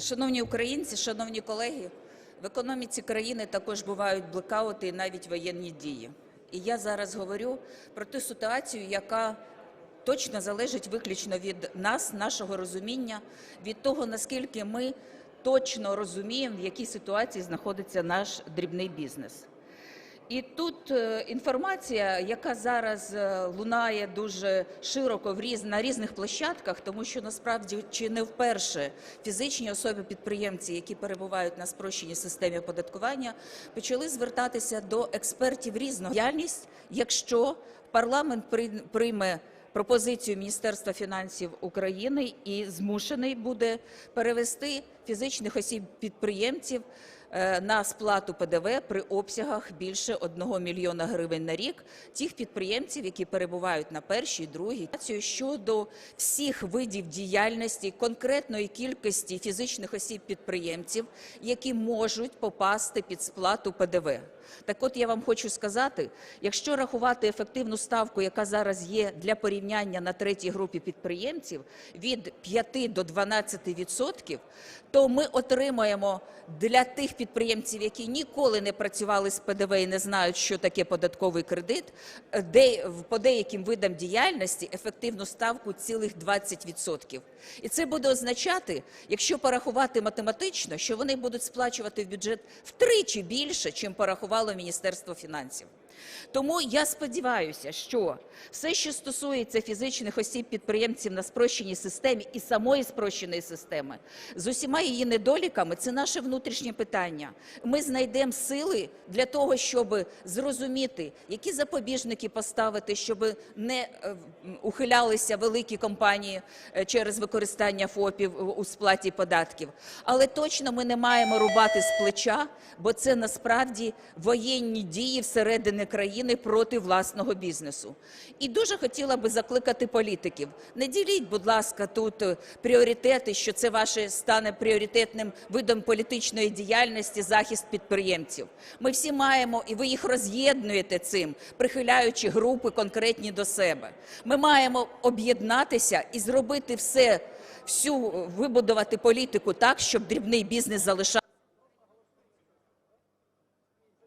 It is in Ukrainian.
Шановні українці, шановні колеги, в економіці країни також бувають блекаути і навіть воєнні дії. І я зараз говорю про ту ситуацію, яка точно залежить виключно від нас, нашого розуміння, від того, наскільки ми точно розуміємо, в якій ситуації знаходиться наш дрібний бізнес. І тут е, інформація, яка зараз е, лунає дуже широко в різ, на різних площадках, тому що насправді чи не вперше фізичні особи-підприємці, які перебувають на спрощеній системі оподаткування, почали звертатися до експертів різного. Діяльність, якщо парламент при- прийме пропозицію Міністерства фінансів України і змушений буде перевести фізичних осіб-підприємців е, на сплату ПДВ при обсягах більше 1 мільйона гривень на рік тих підприємців, які перебувають на першій, другій щодо всіх видів діяльності конкретної кількості фізичних осіб-підприємців, які можуть попасти під сплату ПДВ. Так от я вам хочу сказати, якщо рахувати ефективну ставку, яка зараз є для порівняння на третій групі підприємців від 5 до 12 відсотків, то ми отримаємо для тих підприємців, які ніколи не працювали з ПДВ і не знають, що таке податковий кредит, е, де по деяким видам діяльності ефективну ставку цілих 20%. І це буде означати, якщо порахувати математично, що вони будуть сплачувати в бюджет втричі більше, чим порахувало Міністерство фінансів. Тому я сподіваюся, що все, що стосується фізичних осіб-підприємців на спрощеній системі і самої спрощеної системи, з усіма її недоліками, це наше внутрішнє питання. Ми знайдемо сили для того, щоб зрозуміти, які запобіжники поставити, щоб не е, ухилялися великі компанії е, через використання ФОПів у сплаті податків. Але точно ми не маємо рубати з плеча, бо це насправді воєнні дії всередини країни проти власного бізнесу. І дуже хотіла би закликати політиків. Не діліть, будь ласка, тут е, пріоритети, що це ваше стане пріоритетним видом політичної діяльності захист підприємців. Ми всі маємо, і ви їх роз'єднуєте цим, прихиляючи групи конкретні до себе. Ми маємо об'єднатися і зробити все, всю вибудувати політику так, щоб дрібний бізнес залишав.